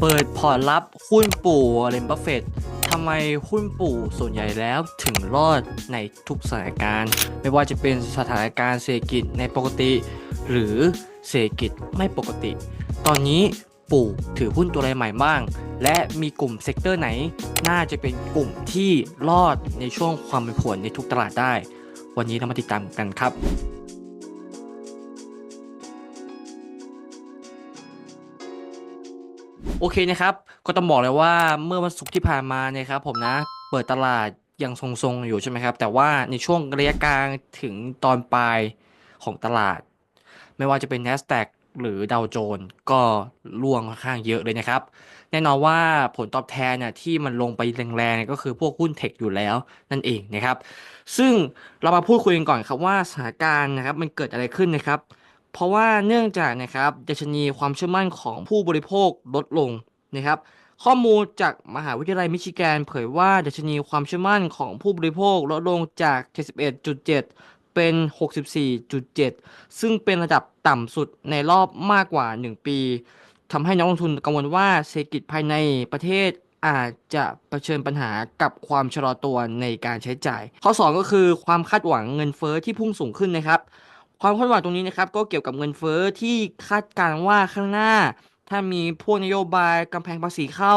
เปิดพอร์ตลับหุ้นปู่เรนบัฟเฟตทำไมหุ้นปู่ส่วนใหญ่แล้วถึงรอดในทุกสถานการณ์ ไม่ว่าจะเป็นสถานการณ์เศรษฐกิจในปกติ หรือเศรษฐกิจไม่ปกติ ตอนนี้ปู่ถือหุ้นตัวอะไรใหม่บ้าง และมีกลุ่มเซกเตอร์ไหน น่าจะเป็นกลุ่มที่รอดในช่วงความผันผวนในทุกตลาดได้ วันนี้เรามาติดตามกันครับ โอเคนะครับ ก็ต้องบอกเลยว่าเมื่อวันศุกร์ที่ผ่านมาเนี่ยครับผมนะเปิดตลาดยังทรงๆอยู่ใช่ไหมครับ แต่ว่าในช่วงระยะกลางถึงตอนปลายของตลาด ไม่ว่าจะเป็น NASDAQ หรือดาวโจนส์ก็ร่วงค่อนข้างเยอะเลยนะครับ แน่นอนว่าผลตอบแทนเนี่ยที่มันลงไปแรงๆก็คือพวกหุ้นเทคอยู่แล้วนั่นเองนะครับ ซึ่งเรามาพูดคุยกันก่อนครับว่าสถานการณ์นะครับมันเกิดอะไรขึ้นนะครับ เพราะว่าเนื่องจากนะครับดัชนีความเชื่อมั่นของผู้บริโภคลดลงนะครับ ข้อมูลจากมหาวิทยาลัยมิชิแกน เผยว่าดัชนีความเชื่อมั่นของผู้บริโภคลดลงจาก 71.7 เป็น 64.7 ซึ่งเป็นระดับต่ำสุดในรอบมากกว่า 1 ปีทำให้นักลงทุนกังวลว่าเศรษฐกิจภายในประเทศอาจจะเผชิญปัญหากับความชะลอตัวในการใช้จ่าย ข้อ 2 ก็คือความคาดหวังเงินเฟ้อที่พุ่งสูงขึ้นนะครับ ความคาดหวังตรงนี้นะครับก็เกี่ยวกับเงินเฟ้อที่คาดการณ์ว่าข้างหน้า ถ้ามีพวกนโยบายกำแพงภาษีเข้า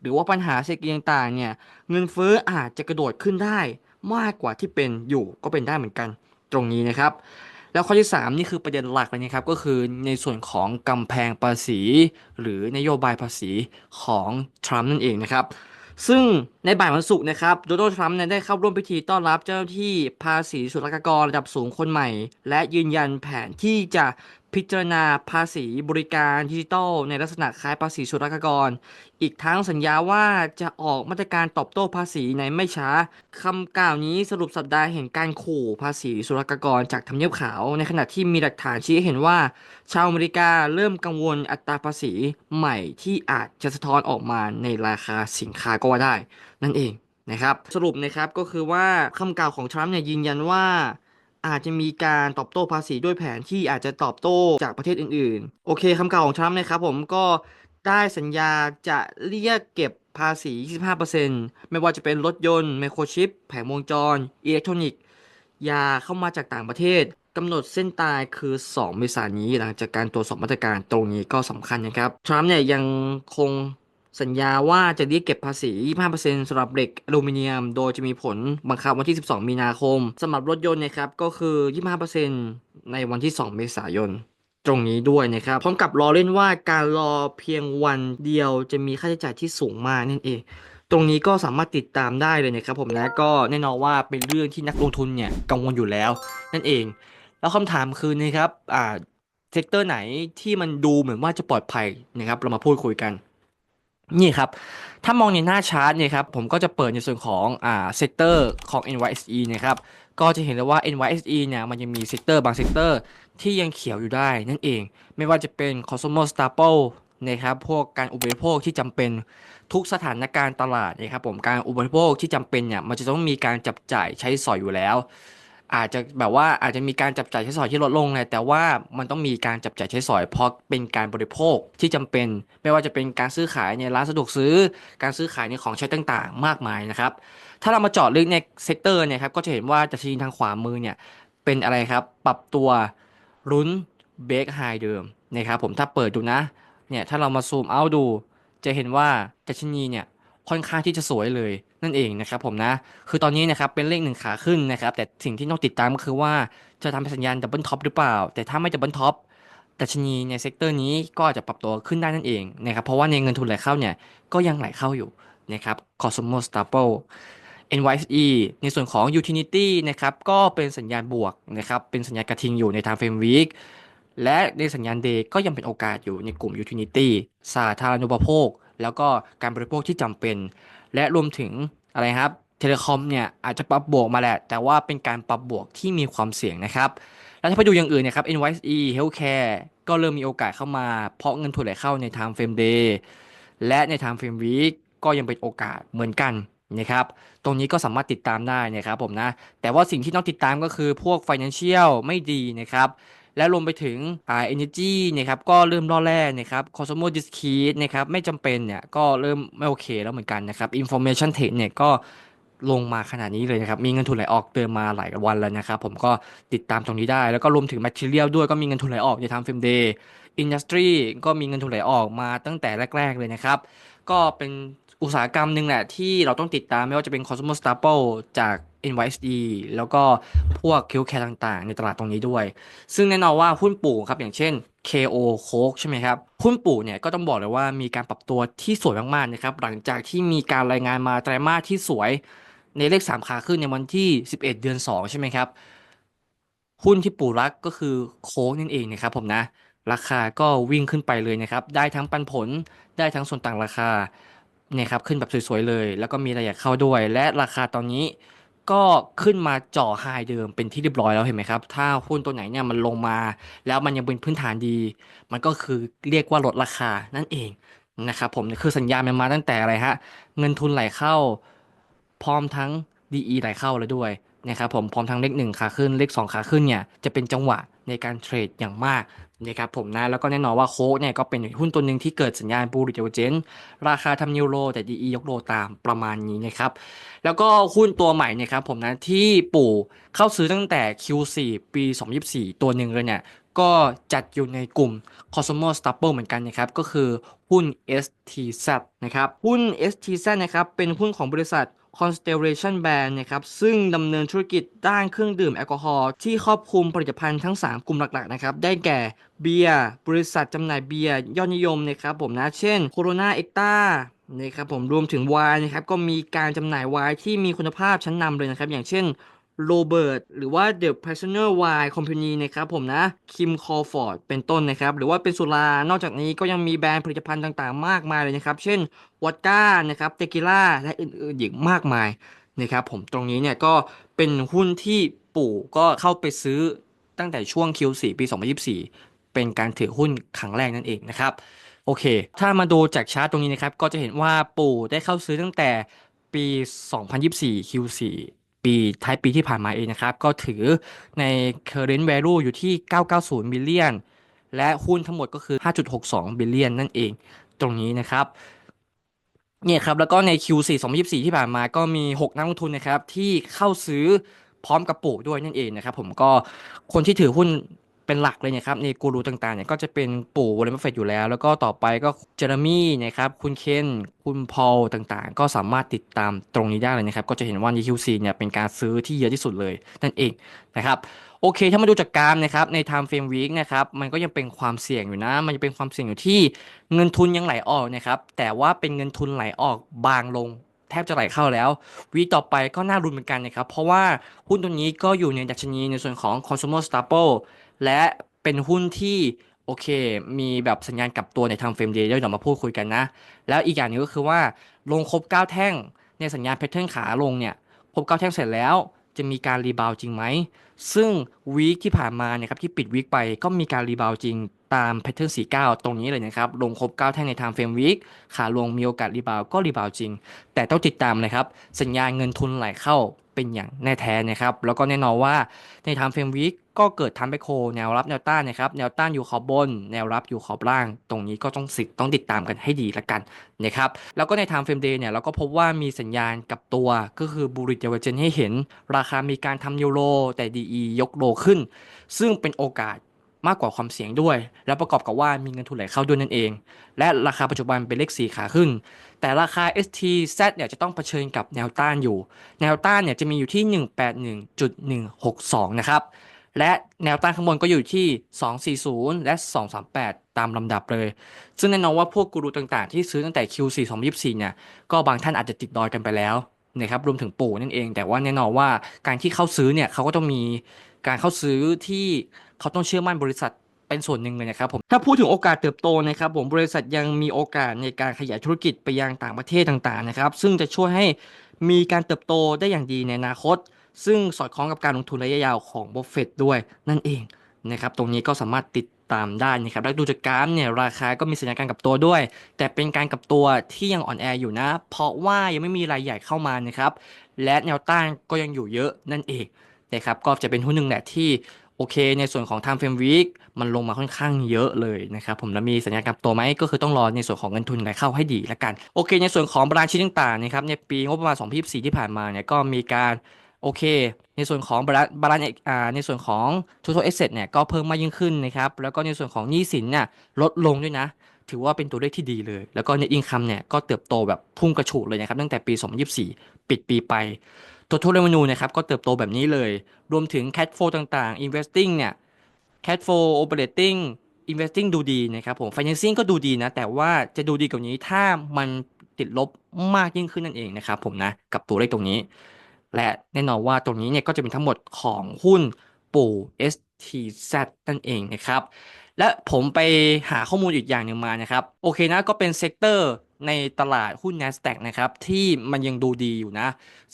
หรือว่าปัญหาเศรษฐกิจต่างๆเนี่ยเงินเฟ้ออาจจะกระโดดขึ้นได้มากกว่าที่เป็นอยู่ก็เป็นได้เหมือนกันตรงนี้นะครับ แล้วข้อที่ 3 นี่คือประเด็นหลักเลยนะครับก็คือในส่วนของกำแพงภาษี หรือนโยบายภาษีของทรัมป์นั่นเองนะครับ ซึ่งในบ่ายวันศุกร์นะครับโดนัลด์ทรัมป์เนี่ยได้เข้าร่วมพิธีต้อนรับเจ้าหน้าที่ภาษีศุลกากรระดับสูงคนใหม่ และยืนยันแผนที่จะ พิจารณาภาษีบริการดิจิทัลในลักษณะคล้ายภาษีศุลกากร อีกทั้งสัญญาว่าจะออกมาตรการตอบโต้ภาษีในไม่ช้าคำกล่าวนี้สรุปสัปดาห์แห่งการขู่ภาษีศุลกากรจากทำเนียบขาว ในขณะที่มีหลักฐานชี้เห็นว่า ชาวอเมริกาเริ่มกังวลอัตราภาษีใหม่ที่อาจจะสะท้อนออกมาในราคาสินค้าก็ว่าได้ นั่นเองนะครับสรุปนะครับก็คือว่าคำกล่าวของทรัมป์เนี่ยยืนยันว่า อาจจะมีการตอบโต้ภาษีด้วยแผนที่อาจจะตอบโต้จากประเทศอื่นๆ โอเคคำกล่าวของทรัมป์นะครับผมก็ได้สัญญาจะเรียกเก็บภาษี 25%ไม่ว่าจะเป็นรถยนต์ไมโครชิป แผงวงจร อิเล็กทรอนิกส์ ยาเข้ามาจากต่างประเทศกำหนดเส้นตายคือ 2 เมษายนนี้ หลังจากการตรวจสอบมาตรการตรงนี้ก็สำคัญนะครับ ทรัมป์เนี่ยยังคง สัญญาว่าจะเรียกเก็บภาษี 25%สำหรับเหล็กอลูมิเนียม โดยจะมีผลบังคับวันที่ 12 มีนาคมสำหรับรถยนต์นะครับก็คือ 25%ในวันที่ 2 เมษายนตรงนี้ด้วยนะครับ พร้อมกับรอเล่นว่าการรอเพียงวันเดียวจะมีค่าใช้จ่ายที่สูงมากนั่นเอง ตรงนี้ก็สามารถติดตามได้เลยนะครับผมและก็แน่นอนว่าเป็นเรื่องที่นักลงทุนเนี่ยกังวลอยู่แล้ว นั่นเอง แล้วคำถามคือนะครับอ่าเซกเตอร์ไหนที่มันดูเหมือนว่าจะปลอดภัยนะครับ เรามาพูดคุยกัน นี่ครับ ถ้ามองในหน้าชาร์ตเนี่ยครับ ผมก็จะเปิดในส่วนของอ่าเซกเตอร์ของ NYSE นะครับ ก็จะเห็นเลยว่า NYSE เนี่ยมันยังมีเซกเตอร์บางเซกเตอร์ที่ยังเขียวอยู่ได้นั่นเอง ไม่ว่าจะเป็น consumer staple นะครับ พวกการอุปโภคที่จำเป็นทุกสถานการณ์ตลาดนะครับผม การอุปโภคที่จำเป็นเนี่ยมันจะต้องมีการจับจ่ายใช้สอยอยู่แล้ว อาจจะแบบว่าอาจจะมีการจับจ่ายใช้สอยที่ลดลงเลยแต่ว่ามันต้องมีการจับจ่ายใช้สอยเพราะเป็นการบริโภคที่จำเป็น ไม่ว่าจะเป็นการซื้อขายในร้านสะดวกซื้อ การซื้อขายในของใช้ต่างๆ มากมายนะครับ ถ้าเรามาเจาะลึกในเซกเตอร์เนี่ยครับก็จะเห็นว่าดัชนีทางขวามือเนี่ยเป็นอะไรครับปรับตัวรุ้นเบรกไฮเดิมนะครับผมถ้าเปิดดูนะเนี่ยถ้าเรามาซูมเอาดู จะเห็นว่าดัชนีเนี่ยค่อนข้างที่จะสวยเลย นั่นเองนะครับผมนะ คือตอนนี้นะครับเป็นเลขหนึ่งขาขึ้นนะครับ แต่สิ่งที่ต้องติดตามก็คือว่าจะทำเป็นสัญญาณดับเบิลท็อปหรือเปล่า แต่ถ้าไม่ดับเบิลท็อปดัชนีในเซกเตอร์นี้ก็จะปรับตัวขึ้นได้นั่นเองนะครับ เพราะว่าในเงินทุนไหลเข้าเนี่ยก็ยังไหลเข้าอยู่นะครับ Consumer Staple NYSE ในส่วนของ Utility นะครับก็เป็นสัญญาณบวกนะครับ เป็นสัญญาณกระทิงอยู่ใน Time Frame Week และในสัญญาณ Day ก็ยังเป็นโอกาสอยู่ในกลุ่ม Utility สาธารณูปโภค แล้วก็การบริโภคที่จำเป็น และรวมถึงอะไรครับเทเลคอมเนี่ยอาจจะปรับบวกมาแหละ แต่ว่าเป็นการปรับบวกที่มีความเสี่ยงนะครับ แล้วถ้าไปดูอย่างอื่นเนะครับ NYSE Healthcare ก็เริ่มมีโอกาสเข้ามา เพราะเงินทุนไหลเข้าใน Time Frame Day และใน Time Frame Week ก็ยังเป็นโอกาสเหมือนกันนะครับ ตรงนี้ก็สามารถติดตามได้นะครับผมนะ แต่ว่าสิ่งที่ต้องติดตามก็คือพวก Financial ไม่ดีนะครับ และรวมไปถึงอ่า energy นะครับก็เริ่มล่อแร่นะครับ Cosmo Discrete นะครับไม่จำเป็นเนี่ยก็เริ่มไม่โอเคแล้วเหมือนกันนะครับ Information Tech เนี่ยก็ลงมาขนาดนี้เลยนะครับ มีเงินทุนไหลออกเติมมาหลายวันแล้วนะครับ ผมก็ติดตามตรงนี้ได้ แล้วก็รวมถึง Material ด้วยก็มีเงินทุนไหลออกใน Time Frame Day Industry ก็มีเงินทุนไหลออกมาตั้งแต่แรก ๆ เลยนะครับ ก็เป็นอุตสาหกรรมหนึ่งแหละที่เราต้องติดตามไม่ว่าจะเป็น Cosmo Staple จาก NYSE แล้วก็พวกคิวแคร์ต่างๆ ในตลาดตรงนี้ด้วย ซึ่งแน่นอนว่าหุ้นปู่ครับอย่างเช่น KO Coke ใช่ไหมครับ หุ้นปู่เนี่ยก็ต้องบอกเลยว่ามีการปรับตัวที่สวยมากๆนะครับหลังจากที่มีการรายงานมาไตรมาสที่สวยในเลข 3 ขาขึ้นในวันที่ 11 เดือน 2 ใช่ไหมครับ หุ้นที่ปู่รักก็คือโค้กนั่นเองนะครับผมนะ ราคาก็วิ่งขึ้นไปเลยนะครับ ได้ทั้งปันผลได้ทั้งส่วนต่างราคาเนี่ยครับขึ้นแบบสวยๆเลย แล้วก็มีรายละเอียดเข้าด้วย และราคาตอนนี้ ก็ขึ้นมาจ่อไฮเดิมเป็นที่เรียบร้อยแล้วเห็นไหมครับ ถ้าหุ้นตัวไหนเนี่ยมันลงมา แล้วมันยังเป็นพื้นฐานดี มันก็คือเรียกว่าลดราคานั่นเองนะครับผมคือสัญญาณมันมาตั้งแต่อะไรฮะเงินทุนไหลเข้า พร้อมทั้ง DE ไหลเข้าแล้วด้วยนะครับผมพร้อมทั้งเลขหนึ่งขาขึ้นเลขสองขาขึ้นเนี่ยจะเป็นจังหวะในการเทรดอย่างมาก นะครับผมนะแล้วก็แน่นอนว่าโค้กเนี่ยก็เป็นหุ้นตัวหนึ่งที่เกิดสัญญาณบูริเจเจนราคาทำนิวโรแต่ DE ยกโลตามประมาณนี้นะครับ แล้วก็หุ้นตัวใหม่เนี่ยครับผมนะที่ปู่เข้าซื้อตั้งแต่ Q4 ปี 2024 ตัวหนึ่งเลยเนี่ยก็จัดอยู่ในกลุ่ม Cosmo Staple เหมือนกันนะครับ ก็คือหุ้น STZ นะครับ หุ้น STZ นะครับเป็นหุ้นของบริษัท Constellation Brand นะครับซึ่งดำเนินธุรกิจด้านเครื่องดื่มแอลกอฮอล์ที่ครอบคลุมผลิตภัณฑ์ทั้ง 3 กลุ่มหลักๆนะครับได้แก่เบียร์บริษัทจำหน่ายเบียร์ยอดนิยมนะครับผมนะเช่น Corona e x t a นะครับผมรวมถึงไวน์นะครับก็มีการจำหน่ายไวน์ที่มีคุณภาพชั้นนำเลยนะครับอย่างเช่น โรเบิร์ตหรือว่า The Prisoner Wine Company นะครับผมนะ Kim Crawford เป็นต้นนะครับหรือว่าเป็นสุรานอกจากนี้ก็ยังมีแบรนด์ผลิตภัณฑ์ต่างๆ มากมายเลยนะครับ เช่นวอดก้านะครับเตกิล่าและอื่นๆอีกมากมายนะครับผมตรงนี้เนี่ยก็เป็นหุ้นที่ปู่ก็เข้าไปซื้อตั้งแต่ช่วง Q4 ปี 2024 เป็นการถือหุ้นครั้งแรกนั่นเองนะครับโอเค ถ้ามาดูจากชาร์ตตรงนี้นะครับ ก็จะเห็นว่าปู่ได้เข้าซื้อตั้งแต่ปี 2024 Q4 ปีท้ายปีที่ผ่านมาเองนะครับ ก็ถือใน current value อยู่ที่ 990 billion และหุ้นทั้งหมดก็คือ 5.62 billion นั่นเองตรงนี้นะครับเนี่ยครับแล้วก็ใน Q4 2024 ที่ผ่านมาก็มี 6 นักลงทุนนะครับที่เข้าซื้อพร้อมกับปู่ด้วยนั่นเองนะครับผมก็คนที่ถือหุ้น เป็นหลักเลยนะครับในกูรูต่างๆเนี่ยก็จะเป็นปู่วอร์เรนบัฟเฟตอยู่แล้ว แล้วก็ต่อไปก็เจอร์มี่นะครับคุณเคนคุณพอลต่างๆ ก็สามารถติดตามตรงนี้ได้เลยนะครับ ก็จะเห็นว่าใน Q4 เนี่ยเป็นการซื้อที่เยอะที่สุดเลยนั่นเองนะครับโอเค ถ้ามาดูจากกรามนะครับ ใน Time Frame Week นะครับ มันก็ยังเป็นความเสี่ยงอยู่นะ มันยังเป็นความเสี่ยงอยู่ที่เงินทุนยังไหลออกนะครับ แต่ว่าเป็นเงินทุนไหลออกบางลง แทบจะไหลเข้าแล้ว วีคต่อไปก็น่ารุนเหมือนกันนะครับ เพราะว่าหุ้นตัวนี้ก็อยู่ในดัชนีในส่วนของ Consumer Staple และเป็นหุ้นที่โอเค มีแบบสัญญาณกลับตัวในทางเฟรมเดย์เดี๋ยวเรามาพูดคุยกันนะ แล้วอีกอย่างหนึงก็คือว่าลงครบ 9 แท่งในสัญญาณแพทเทิร์นขาลงเนี่ยครบ 9 แท่งเสร็จแล้วจะมีการรีบาวจริงไหม ซึ่งวีคที่ผ่านมาเนี่ยครับที่ปิดวีคไปก็มีการรีบาวจริงตามแพทเทิร์น49ตรงนี้เลยนะครับ ลงครบ 9 แท่งในทางเฟรมวีคขาลงมีโอกาสรีบาวก็รีบาวจริง แต่ต้องติดตามนะครับ สัญญาณเงินทุนไหลเข้า เป็นอย่างแน่แท้นะครับ แล้วก็แน่นอนว่าในทางเฟรมวีคก็เกิดทำไปโคแนวรับแนวต้านนะครับ แนวต้านอยู่ขอบบน แนวรับอยู่ขอบล่าง ตรงนี้ก็ต้องสิต้องติดตามกันให้ดีละกันนะครับ แล้วก็ในทางเฟรมเดย์เนี่ยเราก็พบว่ามีสัญญาณกับตัวก็คือบูริเดเวเจนให้เห็น ราคามีการทำยูโรแต่ดียกโลขึ้น ซึ่งเป็นโอกาส มากกว่าความเสี่ยงด้วย แล้วประกอบกับว่ามีเงินทุนไหลเข้าด้วยนั่นเอง และราคาปัจจุบันเป็นเลข4ขาขึ้น แต่ราคา STZ เนี่ยจะต้องเผชิญกับแนวต้านอยู่ แนวต้านเนี่ยจะมีอยู่ที่ 181.162 นะครับและแนวต้านข้างบนก็อยู่ที่ 240 และ 238 ตามลำดับเลย ซึ่งแน่นอนว่าพวกกูรูต่างๆ ที่ซื้อตั้งแต่ Q4 2024 เนี่ย ก็บางท่านอาจจะติดดอยกันไปแล้วนะครับ รวมถึงปู่นั่นเอง แต่ว่าแน่นอนว่าการที่เข้าซื้อเนี่ยเขาก็ต้องมีการเข้าซื้อที่ เขาต้องเชื่อมั่นบริษัทเป็นส่วนหนึ่งเลยนะครับผมถ้าพูดถึงโอกาสเติบโตนะครับผมบริษัทยังมีโอกาสในการขยายธุรกิจไปยังต่างประเทศต่างๆนะครับซึ่งจะช่วยให้มีการเติบโตได้อย่างดีในอนาคต ซึ่งสอดคล้องกับการลงทุนระยะยาวของบัฟเฟตด้วยนั่นเองนะครับตรงนี้ก็สามารถติดตามได้นะครับแล้วดูจากกราฟเนี่ยราคาก็มีสัญญาณการกับตัวด้วย แต่เป็นการกับตัวที่ยังอ่อนแออยู่นะ เพราะว่ายังไม่มีรายใหญ่เข้ามานะครับและแนวต้านก็ยังอยู่เยอะนั่นเองนะครับก็จะเป็นหุ้นหนึ่งแหละที่ โอเค ในส่วนของ time frame week มันลงมาค่อนข้างเยอะเลยนะครับผมแล้วมีสัญญาณกลับตัวไหมก็คือต้องรอในส่วนของเงินทุนไหลเข้าให้ดีละกัน โอเค ในส่วนของบรานชีต่างๆนะครับในปีงบประมาณ 2024 ที่ผ่านมาเนี่ยก็มีการโอเค ในส่วนของบาลานบาลานอ่าในส่วนของ total asset เนี่ยก็เพิ่มมากยิ่งขึ้นนะครับแล้วก็ในส่วนของหนี้สินเนี่ยลดลงด้วยนะ ถือว่าเป็นตัวเลขที่ดีเลย แล้วก็ net income เนี่ยก็เติบโตแบบพุ่งกระฉูดเลยนะครับตั้งแต่ปี 2024 ปิดปีไป total revenue นะครับก็เติบโตแบบนี้เลย รวมถึง cash flow ต่างๆ investing เนี่ย cash flow operating investing ดูดีนะครับผม financing ก็ดูดีนะ แต่ว่าจะดูดีกว่านี้ถ้ามันติดลบมากยิ่งขึ้นนั่นเองนะครับผมนะ กับตัวเลขตรงนี้ และแน่นอนว่าตรงนี้เนี่ยก็จะเป็นทั้งหมดของหุ้นปู่ STZ นั่นเองนะครับ และผมไปหาข้อมูลอีกอย่างหนึ่งมานะครับ โอเคนะก็เป็นเซกเตอร์ ในตลาดหุ้น NASDAQ นะครับที่มันยังดูดีอยู่นะ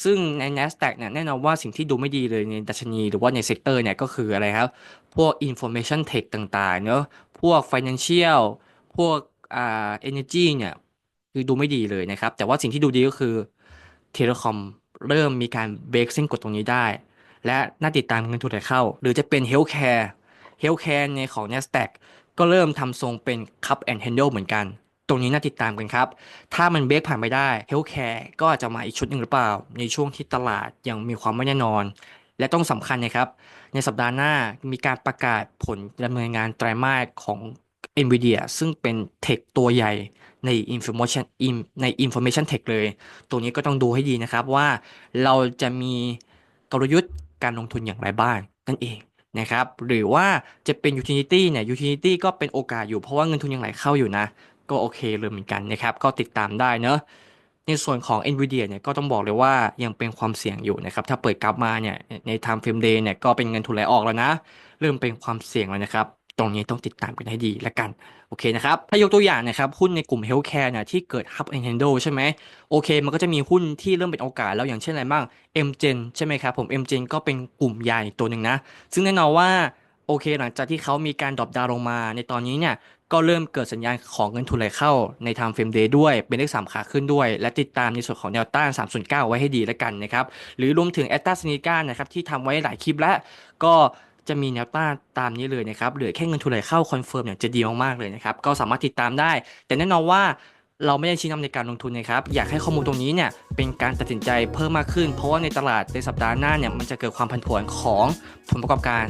ซึ่งใน NASDAQ เนี่ยแน่นอนว่าสิ่งที่ดูไม่ดีเลยในดัชนีหรือว่าในเซกเตอร์เนี่ยก็คืออะไรครับ พวก information tech ต่างๆเนอะพวก financial พวกอ่า energy เนี่ยคือดูไม่ดีเลยนะครับ แต่ว่าสิ่งที่ดูดีก็คือ telecom เริ่มมีการเบรกเส้นกดตรงนี้ได้ และน่าติดตามเงินทุนไหลเข้า หรือจะเป็น healthcare healthcare ในของ NASDAQ ก็เริ่มทำทรงเป็น cup and handle เหมือนกัน ตรงนี้น่าติดตามกันครับ ถ้ามันเบรกผ่านไปได้ healthcare ก็อาจจะมาอีกชุดหนึ่งหรือเปล่า ในช่วงที่ตลาดยังมีความไม่แน่นอน และต้องสำคัญนะครับ ในสัปดาห์หน้ามีการประกาศผลดำเนินงานไตรมาสของ NVIDIA ซึ่งเป็นเทคตัวใหญ่ใน information in- ใน information tech เลย ตัวนี้ก็ต้องดูให้ดีนะครับว่าเราจะมีกลยุทธ์การลงทุนอย่างไรบ้างนั่นเองนะครับ หรือว่าจะเป็น utility เนี่ย utility ก็เป็นโอกาสอยู่เพราะว่าเงินทุนยังไหลเข้าอยู่นะ ก็โอเคเลยเหมือนกันนะครับ ก็ติดตามได้เนอะในส่วนของ NVIDIA เนี่ยก็ต้องบอกเลยว่ายังเป็นความเสี่ยงอยู่นะครับ ถ้าเปิดกลับมาเนี่ยใน time frame day เนี่ยก็เป็นเงินทุนไหลออกแล้วนะ เริ่มเป็นความเสี่ยงแล้วนะครับ ตรงนี้ต้องติดตามกันให้ดีละกันโอเคนะครับ ถ้ายกตัวอย่างนะครับ หุ้นในกลุ่ม healthcare เนี่ยที่เกิด hub and handle ใช่ไหมโอเค มันก็จะมีหุ้นที่เริ่มเป็นโอกาสแล้วอย่างเช่นอะไรบ้าง MGen ใช่ไหมครับผม MGen ก็เป็นกลุ่มใหญ่ตัวหนึ่งนะ ซึ่งแน่นอนว่า โอเค หลังจากที่เขามีการดรอปดาวลงมา ในตอนนี้เนี่ยก็เริ่มเกิดสัญญาณของเงินทุนไหลเข้าใน time frame day ด้วยเป็นเลข3ขาขึ้นด้วย และติดตามในส่วนของแนวต้าน309 ไว้ให้ดีแล้วกันนะครับ หรือรวมถึง a s t r a z e ซ e c a นะครับที่ทำไว้หลายคลิปแล้วก็จะมีแนวต้านตามนี้เลยนะครับเหลือแค่เงินทุนไหลเข้าคอนเฟิร์มเนี่ยจะดีมากๆเลยนะครับก็สามารถติดตามได้ แต่แน่นอนว่าเราไม่ได้ชี้นำในการลงทุนนะครับอยากให้ข้อมูลตรงนี้เนี่ย เป็นการตัดสินใจเพิ่มมากขึ้น เพราะว่าในตลาดในสัปดาห์หน้าเนี่ยมันจะเกิดความผันผวนของผลประกอบการ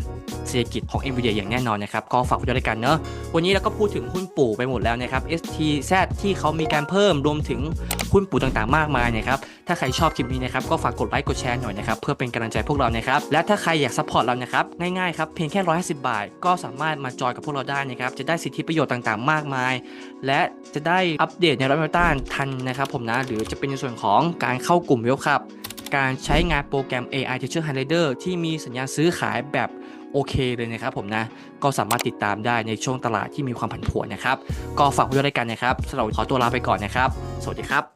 เศรษฐกิจของ NVIDIA อย่างแน่นอนนะครับ ก็ฝากไว้ด้วยกันเนอะวันนี้เราก็พูดถึงหุ้นปู่ไปหมดแล้วนะครับ STZ ที่เขามีการเพิ่มรวมถึงหุ้นปู่ต่างๆ มากมายนะครับ ถ้าใครชอบคลิปนี้นะครับก็ฝากกดไลค์กดแชร์หน่อยนะครับเพื่อเป็นกำลังใจพวกเรานะครับ และถ้าใครอยากซัพพอร์ตเรานะครับง่ายๆครับเพียงแค่ 150 บาท ก็สามารถมาจอยกับพวกเราได้นะครับจะได้สิทธิประโยชน์ต่างๆ มากมาย และจะได้อัปเดตในรับต้านทันนะครับผมนะหรือจะเป็นในส่วนของการเข้ากลุ่มเวลคับการใช้งานโปรแกรม AI Teacher Highlighter ที่มีสัญญาณซื้อขายแบบโอเคเลยนะครับผมนะ ก็สามารถติดตามได้ในช่วงตลาดที่มีความผันผวนนะครับ ก็ฝากไว้ด้วยกันนะครับสำหรับขอตัวลาไปก่อนนะครับ สวัสดีครับ